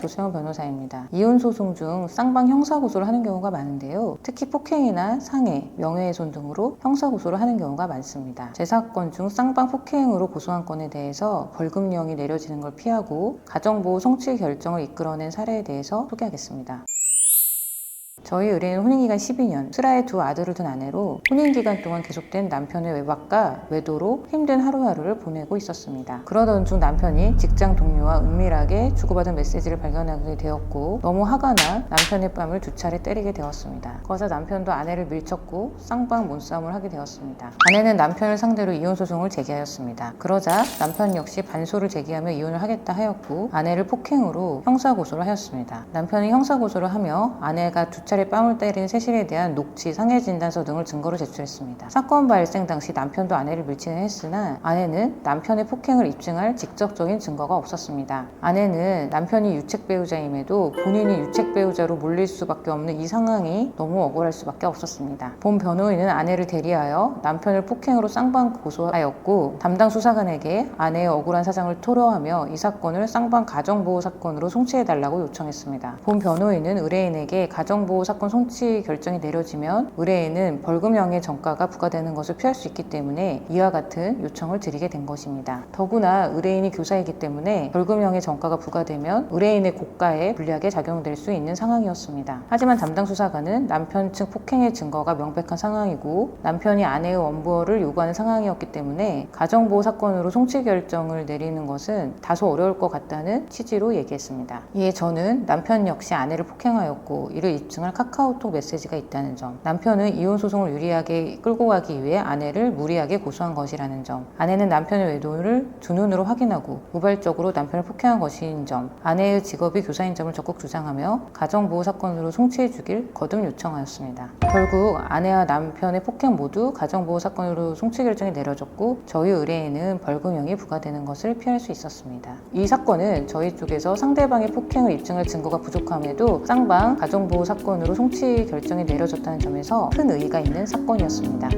조세원 변호사입니다. 이혼 소송 중 쌍방 형사 고소를 하는 경우가 많은데요. 특히 폭행이나 상해, 명예훼손 등으로 형사 고소를 하는 경우가 많습니다. 제 사건 중 쌍방 폭행으로 고소한 건에 대해서 벌금형이 내려지는 걸 피하고 가정보호 성취 결정을 이끌어낸 사례에 대해서 소개하겠습니다. 저희 의뢰인 혼인기간 12년, 슬아의 두 아들을 둔 아내로 혼인기간 동안 계속된 남편의 외박과 외도로 힘든 하루하루를 보내고 있었습니다. 그러던 중 남편이 직장 동료와 은밀하게 주고받은 메시지를 발견하게 되었고 너무 화가 나 남편의 뺨을 두 차례 때리게 되었습니다. 거기서 남편도 아내를 밀쳤고 쌍방 몸싸움을 하게 되었습니다. 아내는 남편을 상대로 이혼 소송을 제기하였습니다. 그러자 남편 역시 반소를 제기하며 이혼을 하겠다 하였고 아내를 폭행으로 형사 고소를 하였습니다. 남편이 형사 고소를 하며 아내가 두 차례 뺨을 때린 세실에 대한 녹취, 상해 진단서 등을 증거로 제출했습니다. 사건 발생 당시 남편도 아내를 밀치는 했으나 아내는 남편의 폭행을 입증할 직접적인 증거가 없었습니다. 아내는 남편이 유책 배우자임에도 본인이 유책 배우자로 몰릴 수밖에 없는 이 상황이 너무 억울할 수밖에 없었습니다. 본 변호인은 아내를 대리하여 남편을 폭행으로 쌍방 고소하였고 담당 수사관에게 아내의 억울한 사정을 토로하며 이 사건을 쌍방 가정보호 사건으로 송치해달라고 요청했습니다. 본 변호인은 의뢰인에게 가정보호 사건 송치 결정이 내려지면 의뢰인은 벌금형의 정가가 부과되는 것을 피할 수 있기 때문에 이와 같은 요청을 드리게 된 것입니다. 더구나 의뢰인이 교사이기 때문에 벌금형의 정가가 부과되면 의뢰인의 고가에 불리하게 작용될 수 있는 상황이었습니다. 하지만 담당 수사관은 남편 측 폭행의 증거가 명백한 상황이고 남편이 아내의 원부어를 요구하는 상황이었기 때문에 가정보호 사건으로 송치 결정을 내리는 것은 다소 어려울 것 같다는 취지로 얘기했습니다. 이에 저는 남편 역시 아내를 폭행하였고 이를 입증 할 카카오톡 메시지가 있다는 점, 남편은 이혼 소송을 유리하게 끌고 가기 위해 아내를 무리하게 고소한 것이라는 점, 아내는 남편의 외도를 두 눈으로 확인하고 우발적으로 남편을 폭행한 것인 점, 아내의 직업이 교사인 점을 적극 주장하며 가정보호 사건으로 송치해 주길 거듭 요청하였습니다. 결국 아내와 남편의 폭행 모두 가정보호 사건으로 송치 결정이 내려졌고 저희 의뢰인은 벌금형이 부과되는 것을 피할 수 있었습니다. 이 사건은 저희 쪽에서 상대방의 폭행을 입증할 증거가 부족함에도 쌍방 가정보호 사건으로 송치 결정이 내려졌다는 점에서 큰 의의가 있는 사건이었습니다.